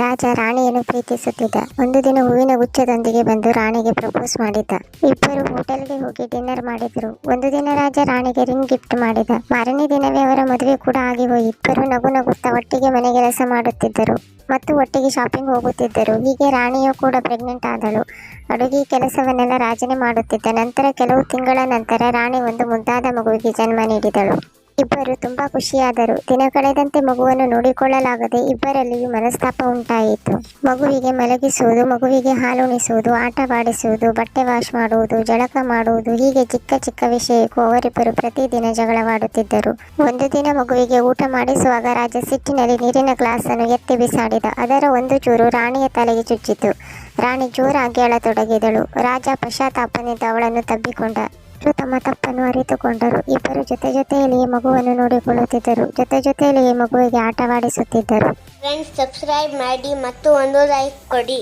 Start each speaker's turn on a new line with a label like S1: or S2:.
S1: ರಾಜ ರಾಣಿಯನ್ನು ಪ್ರೀತಿಸುತ್ತಿದ್ದ. ಒಂದು ದಿನ ಹೂವಿನ ಗುಚ್ಛದೊಂದಿಗೆ ಬಂದು ರಾಣಿಗೆ ಪ್ರಪೋಸ್ ಮಾಡಿದ್ದ. ಇಬ್ಬರು ಹೋಟೆಲ್ಗೆ ಹೋಗಿ ಡಿನ್ನರ್ ಮಾಡಿದ್ರು. ಒಂದು ದಿನ ರಾಜ ರಾಣಿಗೆ ರಿಂಗ್ ಗಿಫ್ಟ್ ಮಾಡಿದ. ಮಾರನೇ ದಿನವೇ ಅವರ ಮದುವೆ ಕೂಡ ಆಗಿ ಹೋಗಿ. ಇಬ್ಬರು ನಗು ನಗುತ್ತಾ ಒಟ್ಟಿಗೆ ಮನೆ ಕೆಲಸ ಮಾಡುತ್ತಿದ್ದರು. ಮತ್ತು ಒಟ್ಟಿಗೆ ಶಾಪಿಂಗ್ ಹೋಗುತ್ತಿದ್ದರು. ಹೀಗೆ ರಾಣಿಯು ಕೂಡ ಪ್ರೆಗ್ನೆಂಟ್ ಆದಳು. ಅಡುಗೆ ಕೆಲಸವನ್ನೆಲ್ಲ ರಾಜನೇ ಮಾಡುತ್ತಿದ್ದ. ನಂತರ ಕೆಲವು ತಿಂಗಳ ನಂತರ ರಾಣಿ ಒಂದು ಮುದ್ದಾದ ಮಗುವಿಗೆ ಜನ್ಮ ನೀಡಿದಳು. ಇಬ್ಬರು ತುಂಬಾ ಖುಷಿಯಾದರು. ದಿನ ಕಳೆದಂತೆ ಮಗುವನ್ನು ನೋಡಿಕೊಳ್ಳಲಾಗದೆ ಇಬ್ಬರಲ್ಲಿಯೂ ಮನಸ್ತಾಪ ಉಂಟಾಯಿತು. ಮಗುವಿಗೆ ಮಲಗಿಸುವುದು, ಮಗುವಿಗೆ ಹಾಲುಣಿಸುವುದು ಆಟವಾಡಿಸುವುದು, ಬಟ್ಟೆ ವಾಶ್ ಮಾಡುವುದು, ಜಳಕ ಮಾಡುವುದು, ಹೀಗೆ ಚಿಕ್ಕ ಚಿಕ್ಕ ವಿಷಯಕ್ಕೂ ಅವರಿಬ್ಬರು ಪ್ರತಿದಿನ ಜಗಳವಾಡುತ್ತಿದ್ದರು. ಒಂದು ದಿನ ಮಗುವಿಗೆ ಊಟ ಮಾಡಿಸುವಾಗ ರಾಜ ಸಿಟ್ಟಿನಲ್ಲಿ ನೀರಿನ ಗ್ಲಾಸನ್ನು ಎತ್ತಿ ಬಿಸಾಡಿದ. ಅದರ ಒಂದು ಚೂರು ರಾಣಿಯ ತಲೆಗೆ ಚುಚ್ಚಿತು. ರಾಣಿ ಜೋರಾಗಿ ಅಳತೊಡಗಿದಳು. ರಾಜ ಪಶ್ಚಾತ್ತಾಪದಿಂದ ಅವಳನ್ನು ತಬ್ಬಿಕೊಂಡ. ಇಬ್ಬರು ತಮ್ಮ ತಪ್ಪನ್ನು ಅರಿತುಕೊಂಡರು. ಇಬ್ಬರು ಜೊತೆ ಜೊತೆಯಲ್ಲಿಯೇ ಮಗುವನ್ನು ನೋಡಿಕೊಳ್ಳುತ್ತಿದ್ದರು. ಜೊತೆ ಜೊತೆಯಲ್ಲಿಯೇ ಮಗುವಿಗೆ ಆಟವಾಡಿಸುತ್ತಿದ್ದರು.
S2: ಫ್ರೆಂಡ್ಸ್ ಸಬ್ಸ್ಕ್ರೈಬ್ ಮಾಡಿ ಮತ್ತು ಒಂದು ಲೈಕ್ ಕೊಡಿ.